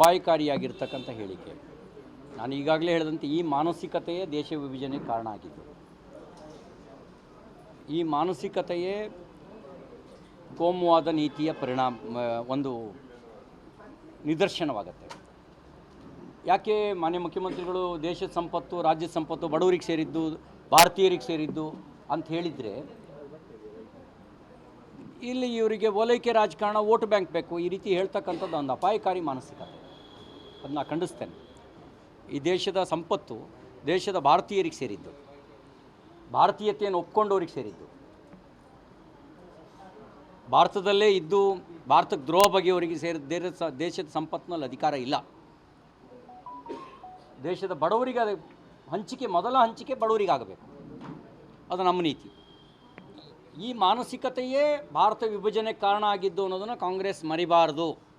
ಅಪಾಯಕಾರಿಯಾಗಿರ್ತಕ್ಕಂಥ ಹೇಳಿಕೆ. ನಾನು ಈಗಾಗಲೇ ಹೇಳಿದಂತೆ ಈ ಮಾನಸಿಕತೆಯೇ ದೇಶ ವಿಭಜನೆಗೆ ಕಾರಣ ಆಗಿದೆ ಈ ಮಾನಸಿಕತೆಯೇ ಕೋಮುವಾದ ನೀತಿಯ ಪರಿಣಾಮ ಒಂದು ನಿದರ್ಶನವಾಗುತ್ತೆ. ಯಾಕೆ ಮಾನ್ಯ ಮುಖ್ಯಮಂತ್ರಿಗಳು ದೇಶದ ಸಂಪತ್ತು ರಾಜ್ಯದ ಸಂಪತ್ತು ಬಡವರಿಗೆ ಸೇರಿದ್ದು, ಭಾರತೀಯರಿಗೆ ಸೇರಿದ್ದು ಅಂತ ಹೇಳಿದರೆ, ಇಲ್ಲಿ ಇವರಿಗೆ ಓಲೈಕೆ ರಾಜಕಾರಣ, ವೋಟ್ ಬ್ಯಾಂಕ್ ಬೇಕು, ಈ ರೀತಿ ಹೇಳ್ತಕ್ಕಂಥದ್ದು ಒಂದು ಅಪಾಯಕಾರಿ ಮಾನಸಿಕತೆ. ಅದನ್ನ ಖಂಡಿಸ್ತೇನೆ. ಈ ದೇಶದ ಸಂಪತ್ತು ದೇಶದ ಭಾರತೀಯರಿಗೆ ಸೇರಿದ್ದು. ಭಾರತೀಯತೆಯನ್ನು ಒಪ್ಕೊಂಡವ್ರಿಗೆ ಸೇರಿದ್ದು. ಭಾರತದಲ್ಲೇ ಇದ್ದು ಭಾರತಕ್ಕೆ ದ್ರೋಹ ಬಗೆಯವರಿಗೆ ಸೇರಿದ ದೇಶ ದೇಶದ ಸಂಪತ್ತಿನಲ್ಲಿ ಅಧಿಕಾರ ಇಲ್ಲ. ದೇಶದ ಬಡವರಿಗೆ ಅದು, ಹಂಚಿಕೆ, ಮೊದಲ ಹಂಚಿಕೆ ಬಡವರಿಗಾಗಬೇಕು. ಅದು ನಮ್ಮ ನೀತಿ. ಈ ಮಾನಸಿಕತೆಯೇ ಭಾರತ ವಿಭಜನೆ ಕಾರಣ ಆಗಿದ್ದು ಅನ್ನೋದನ್ನು ಕಾಂಗ್ರೆಸ್ ಮರಿಬಾರದು.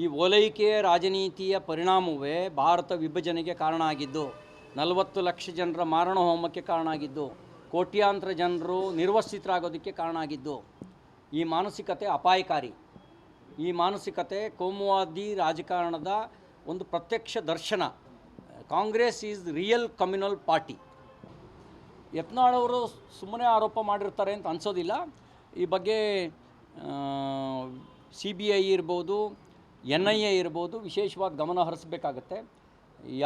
ಈ ಓಲೈಕೆಯ ರಾಜನೀತಿಯ ಪರಿಣಾಮವೇ ಭಾರತ ವಿಭಜನೆಗೆ ಕಾರಣ ಆಗಿದ್ದು, ನಲವತ್ತು ಲಕ್ಷ ಜನರ ಮಾರಣ ಹೋಮಕ್ಕೆ ಕಾರಣ ಆಗಿದ್ದು, ಕೋಟ್ಯಾಂತರ ಜನರು ನಿರ್ವಸಿತರಾಗೋದಕ್ಕೆ ಕಾರಣ ಆಗಿದ್ದು, ಈ ಮಾನಸಿಕತೆ ಅಪಾಯಕಾರಿ. ಈ ಮಾನಸಿಕತೆ ಕೋಮುವಾದಿ ರಾಜಕಾರಣದ ಒಂದು ಪ್ರತ್ಯಕ್ಷ ದರ್ಶನ. Congress is real communal party. ಯತ್ನಾಳವರು ಸುಮ್ಮನೆ ಆರೋಪ ಮಾಡಿರ್ತಾರೆ ಅಂತ ಅನಿಸೋದಿಲ್ಲ. ಈ ಬಗ್ಗೆ ಸಿ ಬಿ ಐ ಇರ್ಬೋದು ಎನ್ ಐ ಎ ಇರ್ಬೋದು, ವಿಶೇಷವಾಗಿ ಗಮನ ಹರಿಸ್ಬೇಕಾಗತ್ತೆ.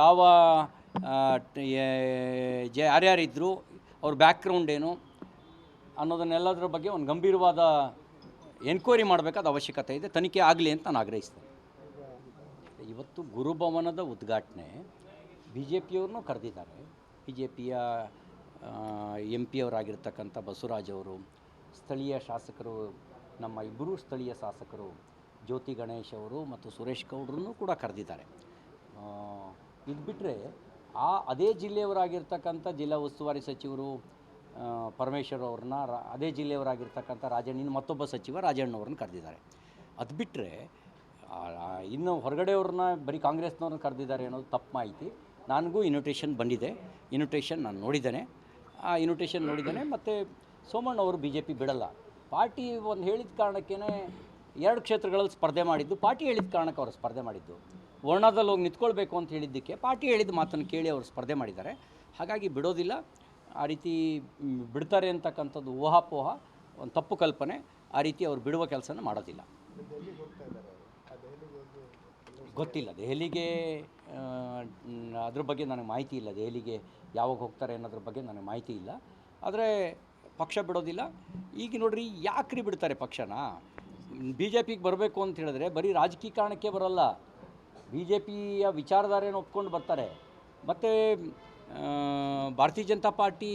ಯಾವ ಜ ಯಾರ್ಯಾರಿದ್ದರು ಅವ್ರ ಬ್ಯಾಕ್ಗ್ರೌಂಡ್ ಏನು ಅನ್ನೋದನ್ನೆಲ್ಲದರ ಬಗ್ಗೆ ಒಂದು ಗಂಭೀರವಾದ ಎನ್ಕ್ವೈರಿ ಮಾಡಬೇಕಾದ ಅವಶ್ಯಕತೆ ಇದೆ. ತನಿಖೆ ಆಗಲಿ ಅಂತ ನಾನು ಆಗ್ರಹಿಸ್ತೇನೆ. ಇವತ್ತು ಗುರುಭವನದ ಉದ್ಘಾಟನೆ ಬಿ ಜೆ ಪಿಯವ್ರನ್ನೂ ಕರೆದಿದ್ದಾರೆ. ಬಿ ಜೆ ಪಿಯ ಎಂ ಪಿ ಬಸವರಾಜ್ ಅವರು, ಸ್ಥಳೀಯ ಶಾಸಕರು, ನಮ್ಮ ಇಬ್ಬರೂ ಸ್ಥಳೀಯ ಶಾಸಕರು ಜ್ಯೋತಿ ಗಣೇಶ್ ಅವರು ಮತ್ತು ಸುರೇಶ್ ಗೌಡ್ರನ್ನೂ ಕೂಡ ಕರೆದಿದ್ದಾರೆ. ಇದು ಬಿಟ್ಟರೆ ಆ ಅದೇ ಜಿಲ್ಲೆಯವರಾಗಿರ್ತಕ್ಕಂಥ ಜಿಲ್ಲಾ ಉಸ್ತುವಾರಿ ಸಚಿವರು ಪರಮೇಶ್ವರ್ ಅವ್ರನ್ನ ಅದೇ ಜಿಲ್ಲೆಯವರಾಗಿರ್ತಕ್ಕಂಥ ರಾಜಣ್ಣ ಮತ್ತೊಬ್ಬ ಸಚಿವ ರಾಜಣ್ಣವ್ರನ್ನ ಕರೆದಿದ್ದಾರೆ. ಅದು ಬಿಟ್ಟರೆ ಇನ್ನು ಹೊರಗಡೆಯವ್ರನ್ನ ಬರೀ ಕಾಂಗ್ರೆಸ್ನವ್ರನ್ನ ಕರೆದಿದ್ದಾರೆ ಅನ್ನೋದು ತಪ್ಪು ಮಾಹಿತಿ. ನನಗೂ ಇನ್ವಿಟೇಷನ್ ಬಂದಿದೆ. ಇನ್ವಿಟೇಷನ್ ನಾನು ನೋಡಿದ್ದೇನೆ. ಆ ಇನ್ವಿಟೇಷನ್ ನೋಡಿದ್ದೇನೆ. ಮತ್ತು ಸೋಮಣ್ಣ ಅವರು ಬಿ ಜೆ ಪಿ ಬಿಡಲ್ಲ. ಪಾರ್ಟಿ ಒಂದು ಹೇಳಿದ ಕಾರಣಕ್ಕೇ ಎರಡು ಕ್ಷೇತ್ರಗಳಲ್ಲಿ ಸ್ಪರ್ಧೆ ಮಾಡಿದ್ದು ಪಾರ್ಟಿ ಹೇಳಿದ ಕಾರಣಕ್ಕೆ ಅವರು ಸ್ಪರ್ಧೆ ಮಾಡಿದ್ದು. ವರ್ಣದಲ್ಲಿ ಹೋಗಿ ನಿಂತ್ಕೊಳ್ಬೇಕು ಅಂತ ಹೇಳಿದ್ದಕ್ಕೆ ಪಾರ್ಟಿ ಹೇಳಿದ ಮಾತನ್ನು ಕೇಳಿ ಅವರು ಸ್ಪರ್ಧೆ ಮಾಡಿದ್ದಾರೆ. ಹಾಗಾಗಿ ಬಿಡೋದಿಲ್ಲ. ಆ ರೀತಿ ಬಿಡ್ತಾರೆ ಅಂತಕ್ಕಂಥದ್ದು ಊಹಾಪೋಹ, ಒಂದು ತಪ್ಪು ಕಲ್ಪನೆ. ಆ ರೀತಿ ಅವರು ಬಿಡುವ ಕೆಲಸನ ಮಾಡೋದಿಲ್ಲ. ಗೊತ್ತಿಲ್ಲ. ದೆಹಲಿಗೆ ಅದ್ರ ಬಗ್ಗೆ ನನಗೆ ಮಾಹಿತಿ ಇಲ್ಲ. ದೆಹಲಿಗೆ ಯಾವಾಗ ಹೋಗ್ತಾರೆ ಅನ್ನೋದ್ರ ಬಗ್ಗೆ ನನಗೆ ಮಾಹಿತಿ ಇಲ್ಲ. ಆದರೆ ಪಕ್ಷ ಬಿಡೋದಿಲ್ಲ. ಈಗ ನೋಡ್ರಿ, ಯಾಕ್ರಿ ಬಿಡ್ತಾರೆ ಪಕ್ಷನ? ಬಿ ಜೆ ಪಿಗೆ ಬರಬೇಕು ಅಂತ ಹೇಳಿದ್ರೆ ಬರೀ ರಾಜಕೀಯ ಕಾರಣಕ್ಕೆ ಬರಲ್ಲ. ಬಿ ಜೆ ಪಿಯ ವಿಚಾರಧಾರೆಯನ್ನು ಒಪ್ಕೊಂಡು ಬರ್ತಾರೆ. ಮತ್ತು ಭಾರತೀಯ ಜನತಾ ಪಾರ್ಟಿ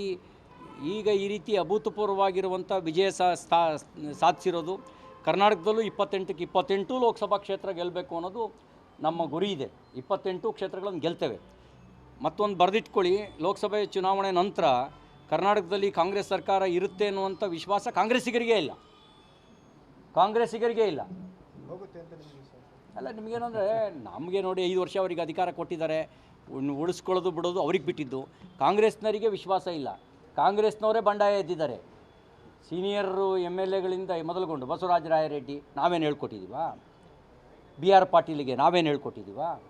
ಈಗ ಈ ರೀತಿ ಅಭೂತಪೂರ್ವವಾಗಿರುವಂಥ ವಿಜಯ ಸಾಧಿಸಿರೋದು ಕರ್ನಾಟಕದಲ್ಲೂ ಇಪ್ಪತ್ತೆಂಟಕ್ಕೆ ಇಪ್ಪತ್ತೆಂಟು ಲೋಕಸಭಾ ಕ್ಷೇತ್ರ ಗೆಲ್ಲಬೇಕು ಅನ್ನೋದು ನಮ್ಮ ಗುರಿ ಇದೆ. ಇಪ್ಪತ್ತೆಂಟು ಕ್ಷೇತ್ರಗಳನ್ನು ಗೆಲ್ತೇವೆ. ಮತ್ತೊಂದು ಬರೆದಿಟ್ಕೊಳ್ಳಿ, ಲೋಕಸಭೆ ಚುನಾವಣೆ ನಂತರ ಕರ್ನಾಟಕದಲ್ಲಿ ಕಾಂಗ್ರೆಸ್ ಸರ್ಕಾರ ಇರುತ್ತೆ ಅನ್ನುವಂಥ ವಿಶ್ವಾಸ ಕಾಂಗ್ರೆಸ್ಸಿಗರಿಗೆ ಇಲ್ಲ. ಕಾಂಗ್ರೆಸ್ಸಿಗರಿಗೆ ಇಲ್ಲ. ಅಲ್ಲ ನಿಮಗೇನಂದರೆ ನಮಗೆ ನೋಡಿ ಐದು ವರ್ಷ ಅವರಿಗೆ ಅಧಿಕಾರ ಕೊಟ್ಟಿದ್ದಾರೆ. ಉಳ್- ಉಳಿಸ್ಕೊಳ್ಳೋದು ಬಿಡೋದು ಅವ್ರಿಗೆ ಬಿಟ್ಟಿದ್ದು. ಕಾಂಗ್ರೆಸ್ನವರಿಗೆ ವಿಶ್ವಾಸ ಇಲ್ಲ. ಕಾಂಗ್ರೆಸ್ನವರೇ ಬಂಡಾಯ ಎದ್ದಿದ್ದಾರೆ. ಸೀನಿಯರು ಎಂ ಎಲ್ ಎಗಳಿಂದ ಮೊದಲುಗೊಂಡು ಬಸವರಾಜ ರಾಯರೆಡ್ಡಿ ನಾವೇನು ಹೇಳ್ಕೊಟ್ಟಿದ್ದೀವಾ ಬಿ ಆರ್ ಪಾಟೀಲಿಗೆ ನಾವೇನು ಹೇಳ್ಕೊಟ್ಟಿದ್ದೀವಾ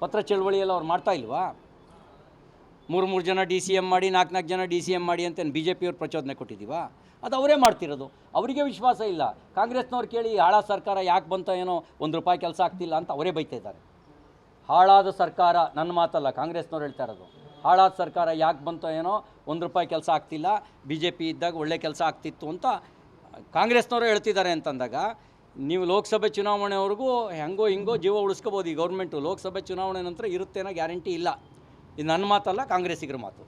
ಪತ್ರ ಚಳವಳಿಯೆಲ್ಲ ಅವ್ರು ಮಾಡ್ತಾ ಇಲ್ವಾ? ಮೂರು ಮೂರು ಜನ ಡಿ ಸಿ ಎಂ ಮಾಡಿ, ನಾಲ್ಕು ನಾಲ್ಕು ಜನ ಡಿ ಸಿ ಎಂ ಮಾಡಿ ಅಂತ ಬಿ ಜೆ ಪಿಯವ್ರು ಪ್ರಚೋದನೆ ಕೊಟ್ಟಿದ್ದೀವಾ? ಅದು ಅವರೇ ಮಾಡ್ತಿರೋದು. ಅವರಿಗೆ ವಿಶ್ವಾಸ ಇಲ್ಲ. ಕಾಂಗ್ರೆಸ್ನವ್ರು ಕೇಳಿ ಹಾಳ ಸರ್ಕಾರ ಯಾಕೆ ಬಂತ ಏನೋ ಒಂದು ರೂಪಾಯಿ ಕೆಲಸ ಆಗ್ತಿಲ್ಲ ಅಂತ ಅವರೇ ಬೈತಾ ಇದ್ದಾರೆ. ಹಾಳಾದ ಸರ್ಕಾರ ನನ್ನ ಮಾತಲ್ಲ, ಕಾಂಗ್ರೆಸ್ನವ್ರು ಹೇಳ್ತಾ ಇರೋದು. ಹಾಳಾದ ಸರ್ಕಾರ ಯಾಕೆ ಬಂತೋ ಏನೋ ಒಂದು ರೂಪಾಯಿ ಕೆಲಸ ಆಗ್ತಿಲ್ಲ, ಬಿ ಜೆ ಪಿ ಇದ್ದಾಗ ಒಳ್ಳೆ ಕೆಲಸ ಆಗ್ತಿತ್ತು ಅಂತ ಕಾಂಗ್ರೆಸ್ನವರು ಹೇಳ್ತಿದ್ದಾರೆ ಅಂತಂದಾಗ, ನೀವು ಲೋಕಸಭೆ ಚುನಾವಣೆವರೆಗೂ ಹೆಂಗೋ ಹಿಂಗೋ ಜೀವ ಉಳಿಸ್ಕೋಬೋದು ಈ ಗೌರ್ಮೆಂಟು. ಲೋಕಸಭೆ ಚುನಾವಣೆ ನಂತರ ಇರುತ್ತೇನೋ ಗ್ಯಾರಂಟಿ ಇಲ್ಲ. ಇದು ನನ್ನ ಮಾತಲ್ಲ ಕಾಂಗ್ರೆಸ್ಸಿಗರ ಮಾತು.